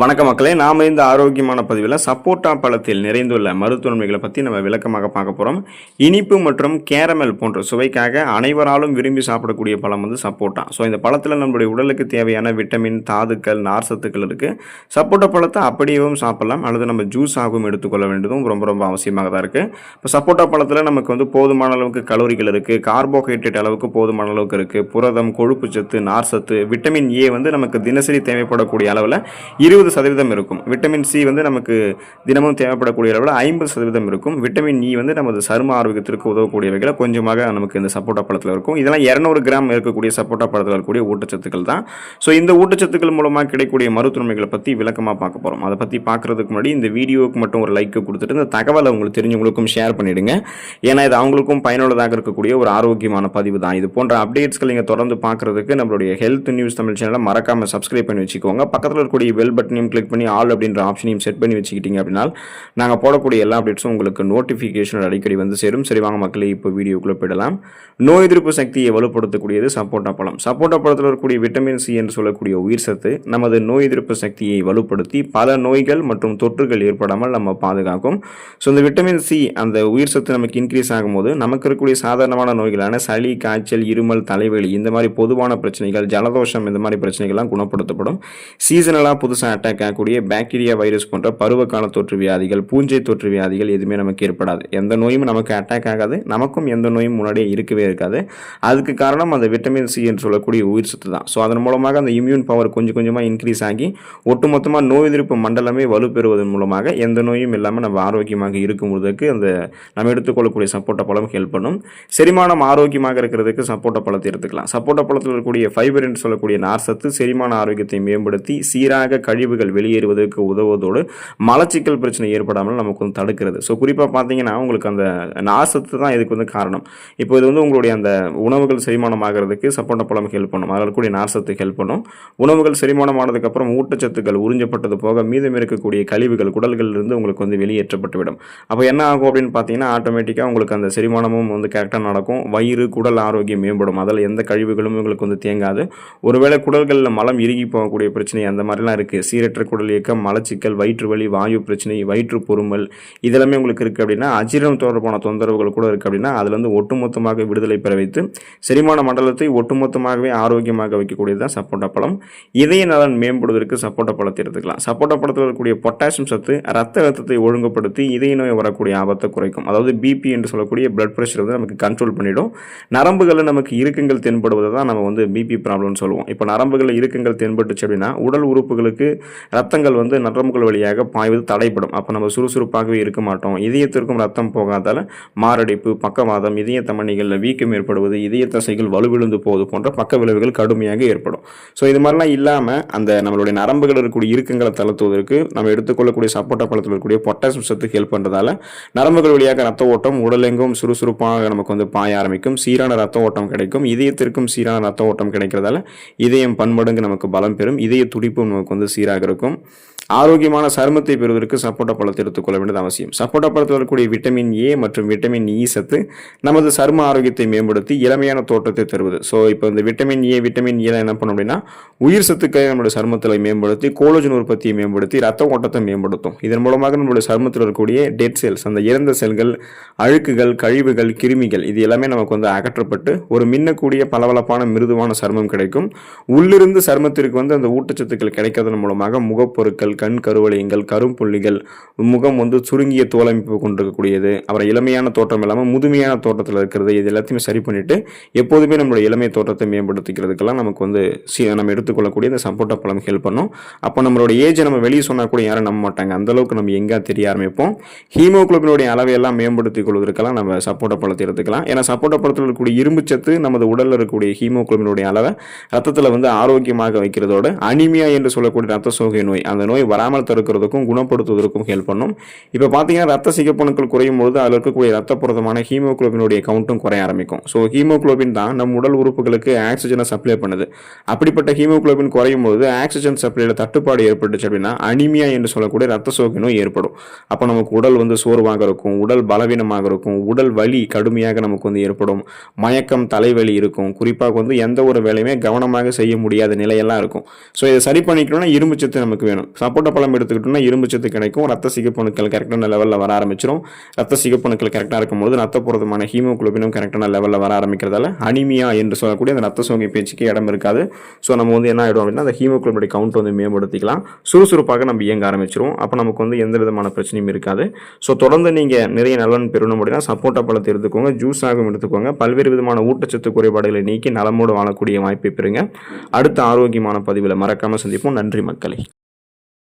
வணக்க மக்களே நாம் இந்த ஆரோக்கியமான பதிவில் சப்போட்டா பழத்தில் நிறைந்துள்ள மருத்துவன்மைகளை பற்றி நம்ம விளக்கமாக பார்க்க போகிறோம் இனிப்பு மற்றும் கேரமல் போன்ற சுவைக்காக அனைவராலும் விரும்பி சாப்பிடக்கூடிய பழம் வந்து சப்போட்டா. ஸோ இந்த பழத்தில் நம்மளுடைய உடலுக்கு தேவையான விட்டமின் தாதுக்கள் நார் சத்துக்கள் இருக்குது சப்போட்டா பழத்தை அப்படியேவும் சாப்பிடலாம். அல்லது நம்ம ஜூஸ் ஆகவும் எடுத்துக்கொள்ள வேண்டியதும் ரொம்ப ரொம்ப அவசியமாக தான் இருக்குது இப்போ சப்போட்டா பழத்தில் நமக்கு வந்து போதுமான அளவுக்கு கலோரிகள் இருக்குது கார்போஹைட்ரேட் அளவுக்கு போதுமான அளவுக்கு இருக்குது புரதம் கொழுப்பு சத்து நார் சத்து விட்டமின் ஏ வந்து நமக்கு தினசரி தேவைப்படக்கூடிய அளவில் இருபது சதவீதம் இருக்கும். விட்டமின் சி வந்து நமக்கு தினமும் தேவைப்படக்கூடிய அளவில் ஐம்பது சதவீதம் இருக்கும். விட்டமின் இ e வந்து நமது சரும ஆரோக்கியத்திற்கு உதவக்கூடியவைகளை கொஞ்சமாக நமக்கு இந்த சப்போட்டா பழத்தில் இருக்கும். இதெல்லாம் இரநூறு கிராம் இருக்கக்கூடிய சப்போட்டா பழத்தில் இருக்கக்கூடிய ஊட்டச்சத்துக்கள் தான். ஸோ இந்த ஊட்டச்சத்துக்கள் மூலமாக கிடைக்கக்கூடிய மருத்துவமைகளை பற்றி விளக்கமாக பார்க்க போகிறோம் அதை பற்றி பார்க்குறதுக்கு முன்னாடி இந்த வீடியோவுக்கு மட்டும் ஒரு லைக் கொடுத்துட்டு இந்த தகவலை உங்களுக்கு தெரிஞ்சவங்களுக்கும் ஷேர் பண்ணிடுங்க. ஏன்னா இது அவங்களுக்கும் பயனுள்ளதாக இருக்கக்கூடிய ஒரு ஆரோக்கியமான பதிவு தான். இது போன்ற அப்டேட்ஸ்கள் நீங்கள் தொடர்ந்து பார்க்குறதுக்கு நம்மளுடைய ஹெல்த் நியூஸ் தமிழ் சேனலை மறக்காமல் சப்ஸ்கிரைப் பண்ணி வச்சுக்கோங்க. பக்கத்தில் இருக்கக்கூடிய பெல் பட்டனையும் கிளிக் பண்ணி ஆல் அப்படின்ற ஆப்ஷனையும் செட் பண்ணி வச்சுக்கிட்டீங்க அப்படின்னா நாங்கள் போடக்கூடிய எல்லா அப்டேட்ஸும் உங்களுக்கு நோட்டிஃபிகேஷன் அடிக்கடி வந்து சேரும். சரி வாங்க மக்களே இப்போ வீடியோக்குள்ளே போயிடலாம். நோய் எதிர்ப்பு சக்தியை வலுப்படுத்தக்கூடியது சப்போட்டா பழம். சப்போட்டா பழத்தில் இருக்கக்கூடிய விட்டமின் சி என்று சொல்லக்கூடிய உயிர் சத்து நமது நோய் எதிர்ப்பு சக்தியை வலுப்படுத்தி பல நோய்கள் மற்றும் தொற்றுகள் ஏற்படாமல் நம்ம பாதுகாக்கும். ஸோ இந்த விட்டமின் சி அந்த உயிர் சத்து நமக்கு இன்க்ரீஸ் ஆகும்போது நமக்கு இருக்கக்கூடிய சாதாரணமான நோய்களான சளி காய்ச்சல் இருமல் தலைவலி இந்த மாதிரி பொதுவான பிரச்சனைகள் ஜலதோஷம் இந்த மாதிரி பிரச்சனைகள்லாம் குணப்படுத்தப்படும். சீசனலாக புதுசாக அட்டாக் ஆகக்கூடிய பாக்டீரியா வைரஸ் போன்ற பருவகால தொற்று வியாதிகள் பூஞ்சை தொற்று வியாதிகள் எதுவுமே நமக்கு ஏற்படாது. எந்த நோயும் நமக்கு அட்டாக் ஆகாது. நமக்கும் எந்த நோயும் முன்னாடியே இருக்கவே இருக்காது. அதுக்கு காரணம் அந்த விட்டமின் சி என்று சொல்லக்கூடிய உயிர் சத்து தான். ஸோ அதன் மூலமாக அந்த இம்யூன் பவர் கொஞ்சம் கொஞ்சமாக இன்க்ரீஸ் ஆகி ஒட்டுமொத்தமாக நோய் எதிர்ப்பு மண்டலமே வலுப்பெறுவதன் மூலமாக எந்த நோயும் இல்லாமல் நம்ம ஆரோக்கியமாக இருக்கும்போதுக்கு அந்த நம்ம எடுத்துக்கொள்ளக்கூடிய சப்போட்டா பழம் ஹெல்ப் பண்ணும். செரிமானம் ஆரோக்கியமாக இருக்கிறதுக்கு சப்போட்டா பழத்தை எடுத்துக்கலாம். சப்போட்டா பழத்தில் இருக்கக்கூடிய ஃபைபர் என்று சொல்லக்கூடிய நார் சத்து செரிமான ஆரோக்கியத்தை மேம்படுத்தி சீராக கழிவுகள் வெளியேறுவதற்கு உதவுவதோடு மலச்சிக்கல் பிரச்சனை ஏற்படாமல் நமக்கு வந்து தடுக்கிறது. ஸோ குறிப்பாக பார்த்தீங்கன்னா உங்களுக்கு அந்த நாசத்து தான் இதுக்கு வந்து காரணம். இப்போ இது வந்து உங்களுடைய அந்த உணவுகள் செரிமானம் ஆகிறதுக்கு சப்போட்டா பழம் ஹெல்ப் பண்ணும். அதில் கூடிய நார் ஹெல்ப் பண்ணும். உணவுகள் செரிமானம் ஆனதுக்கப்புறம் ஊட்டச்சத்துக்கள் உறிஞ்சப்பட்டது போக மீதம் இருக்கக்கூடிய கழிவுகள் குடல்களிலிருந்து உங்களுக்கு வந்து வெளியேற்றப்பட்டு விடும் அப்போ என்ன ஆகும் அப்படின்னு பார்த்தீங்கன்னா ஆட்டோமேட்டிக்காக உங்களுக்கு அந்த செரிமானமும் வந்து கரெக்டாக நடக்கும். வயிறு குடல் ஆரோக்கியம் மேம்படும். அதில் எந்த கழிவுகளும் உங்களுக்கு வந்து தேங்காது. ஒருவேளை குடல்களில் மலம் இறுகி போகக்கூடிய பிரச்சனை அந்த மாதிரிலாம் இருக்குது சீரற்ற குடல் இயக்கம் மலச்சிக்கல் வயிற்று வலி வாயு பிரச்சனை வயிற்று பொறுமல் இதெல்லாமே உங்களுக்கு இருக்குது அப்படின்னா அஜீரணம் தொடர்பான தொந்தரவுகள் கூட இருக்குது அப்படின்னா அதுலேருந்து ஒட்டுமொத்தமாக விடுதலை பெற வைத்து செரிமான மண்டலத்தை ஒட்டுமொத்தமாகவே ஆரோக்கியமாக வைக்கக்கூடியது தான் சப்போட்டா பழம். இதய நலன் மேம்படுவதற்கு சப்போட்டா பழத்தை எடுத்துக்கலாம். சப்போட்டா பழத்தில் இருக்கக்கூடிய பொட்டாசியம் சத்து ரத்த அழுத்தத்தை ஒழுங்குபடுத்தி இதய நோய் வரக்கூடிய ஆபத்தை குறைக்கும். அதாவது பிபி என்று சொல்லக்கூடிய பிளட் ப்ரெஷர் வந்து நமக்கு கண்ட்ரோல் பண்ணிடும். நரம்புகளில் நமக்கு இறுக்கங்கள் தென்படுவதை தான் நம்ம வந்து பிபி ப்ராப்ளம்னு சொல்லுவோம். இப்போ நரம்புகளில் இறுக்கங்கள் தென்பட்டுச்சு அப்படின்னா உடல் உறுப்புகளுக்கு ரத்தங்கள் வந்து நரம்புகள் வழியாக பாய்வது தடைப்படும் அப்போ நம்ம சுறுசுறுப்பாகவே இருக்க மாட்டோம். இதயத்திற்கும் ரத்தம் போகாதால மாரடைப்பு பக்கவாதம் இதய தமணிகளில் வீக்கம் ஏற்படுவது இதய தசைகள் வலுவிழுந்து போவது போன்ற பக்க விளைவுகள் கடுமையாக ஏற்படும். ஸோ இது மாதிரிலாம் இல்லாமல் அந்த நம்மளுடைய நரம்புகள் இருக்கக்கூடிய இறுக்கங்களை தளர்த்துவதற்கு நம்ம எடுத்துக்கொள்ளக்கூடிய சப்போட்டா பழத்தில் இருக்கக்கூடிய பொட்டாசியம் சத்துக்கு ஹெல்ப் பண்ணுறதால நரம்புகள் வழியாக ரத்த ஓட்டம் உடலெங்கும் சுறுசுறுப்பாக நமக்கு வந்து பாய ஆரம்பிக்கும். சீரான ரத்த ஓட்டம் கிடைக்கும். இதயத்திற்கும் சீரான ரத்த ஓட்டம் கிடைக்கிறதால இதயம் பன்மடங்கு நமக்கு பலம் பெறும். இதய துடிப்பும் நமக்கு வந்து சீராக இருக்கும். ஆரோக்கியமான சருமத்தை பெறுவதற்கு சப்போட்டா பழத்தை எடுத்துக்கொள்ள வேண்டியது அவசியம். சப்போட்டா பழத்தில் வரக்கூடிய விட்டமின் ஏ மற்றும் விட்டமின் இ e சத்து நமது சரும ஆரோக்கியத்தை மேம்படுத்தி இளமையான தோற்றத்தை தருவது. ஸோ இப்போ இந்த விட்டமின் ஏ விட்டமின் ஏ என்ன பண்ணும் அப்படின்னா உயிர் சத்துக்களை நம்மளுடைய சருமத்தில் மேம்படுத்தி கோலோஜன் உற்பத்தியை மேம்படுத்தி ரத்த ஓட்டத்தை மேம்படுத்தும். இதன் மூலமாக நம்மளுடைய சருமத்தில் இருக்கக்கூடிய டெட் செல்ஸ் அந்த இறந்த செல்கள் அழுக்குகள் கழிவுகள் கிருமிகள் இது எல்லாமே நமக்கு வந்து அகற்றப்பட்டு ஒரு மின்னக்கூடிய பளபளப்பான மிருதுவான சருமம் கிடைக்கும். உள்ளிருந்து சருமத்திற்கு வந்து அந்த ஊட்டச்சத்துக்கள் கிடைக்கிறதன் மூலமாக முகப்பொருட்கள் கண் கருவளையங்கள் கரும்புள்ளிகள் முகம் வந்து சுருங்கிய தோலமைப்பு கொண்டிருக்கக்கூடியது. அப்புறம் இளமையான தோற்றம் இல்லாமல் முதுமையான தோற்றத்தில் இருக்கிறது இது எல்லாத்தையுமே சரி பண்ணிட்டு எப்போதுமே நம்மளுடைய இளமை தோற்றத்தை மேம்படுத்திக்கிறதுக்கெல்லாம் நமக்கு வந்து சி- நம்ம எடுத்துக்கொள்ளக்கூடிய இந்த சப்போட்டா பழம் ஹெல்ப் பண்ணும். அப்போ நம்மளோட ஏஜை நம்ம வெளியே சொன்னால் கூட யாரும் நம்ப மாட்டாங்க. அந்த அளவுக்கு நம்ம எங்கே தெரிய ஆரம்பிப்போம். ஹீமோக்ளோபினுடைய அளவை எல்லாம் மேம்படுத்திக் கொள்வதற்கெல்லாம் நம்ம சப்போட்டா பழத்தை எடுத்துக்கலாம். ஏன்னா சப்போட்டா பழத்தில் இருக்கக்கூடிய இரும்புச்சத்து நமது உடலில் இருக்கக்கூடிய ஹீமோக்ளோபினுடைய அளவை ரத்தத்தில் வந்து ஆரோக்கியமாக வைக்கிறதோட அனிமியா என்று சொல்லக்கூடிய ரத்த சோகை நோய் அந்த நோய் வராமல் தடுக்கிறதுக்கும் குணப்படுத்துவதற்கும் ஹெல்ப் பண்ணும். இப்போ பார்த்தீங்கன்னா ரத்த சிகப்பணுக்கள் குறையும் பொழுது அதில் இருக்கக்கூடிய ரத்த புரதமான ஹீமோகுளோபினுடைய கவுண்ட்டும் குறைய ஆரம்பிக்கும். ஸோ ஹீமோகுளோபின் தான் நம் உடல் உறுப்புகளுக்கு ஆக்சிஜனை சப்ளை பண்ணுது. அப்படிப்பட்ட ஹீமோகுளோபின் குறையும் போது ஆக்சிஜன் சப்ளையில் தட்டுப்பாடு ஏற்பட்டுச்சு அப்படின்னா அனிமியா என்று சொல்லக்கூடிய ரத்த சோக்கு நோய் ஏற்படும். அப்போ நமக்கு உடல் வந்து சோர்வாக இருக்கும் உடல் பலவீனமாக இருக்கும் உடல் வலி கடுமையாக நமக்கு வந்து ஏற்படும் மயக்கம் தலைவலி இருக்கும். குறிப்பாக வந்து எந்த ஒரு வேலையுமே கவனமாக செய்ய முடியாத நிலையெல்லாம் இருக்கும். ஸோ இதை சரி பண்ணிக்கணும்னா இரும்பு சத்து நமக்கு வேணும். சப்போட்டா பழம் எடுத்துக்கிட்டோம்னா இரும்பு சத்து கிடைக்கும். ரத்த சிகப்பணுக்கள் கரெக்டான லெவலில் வர ஆரம்பிச்சிடும் ரத்த சிகப்பணுக்கள் கரெக்டாக இருக்கும்போது ரத்த ஹீமோக்ளோபினும் கரெக்டான லெவலில் வர ஆரம்பிக்கிறதால அனிமியா என்று சொல்லக்கூடிய அந்த ரத்த சோகை பேச்சுக்கு இடம் இருக்காது. ஸோ நம்ம வந்து என்ன ஆகிடும் அப்படின்னா அந்த ஹீமோகுளோபினுடைய கவுண்ட் வந்து மேம்படுத்திக்கலாம். சுறுசுறுப்பாக நம்ம இயங்க ஆரம்பிச்சிடும் அப்போ நமக்கு வந்து எந்த விதமான பிரச்சனையும் இருக்காது. ஸோ தொடர்ந்து நீங்கள் நிறைய நலன் பெறணும் அப்படின்னா சப்போட்டா பழத்தை எடுத்துக்கோங்க ஜூஸாகவும் எடுத்துக்கோங்க. பல்வேறு விதமான ஊட்டச்சத்து குறைபாடுகளை நீக்கி நலமோடு வாழக்கூடிய வாய்ப்பை பெறுங்க. அடுத்த ஆரோக்கியமான பதிவில் மறக்காமல் சந்திப்போம். நன்றி மக்களை.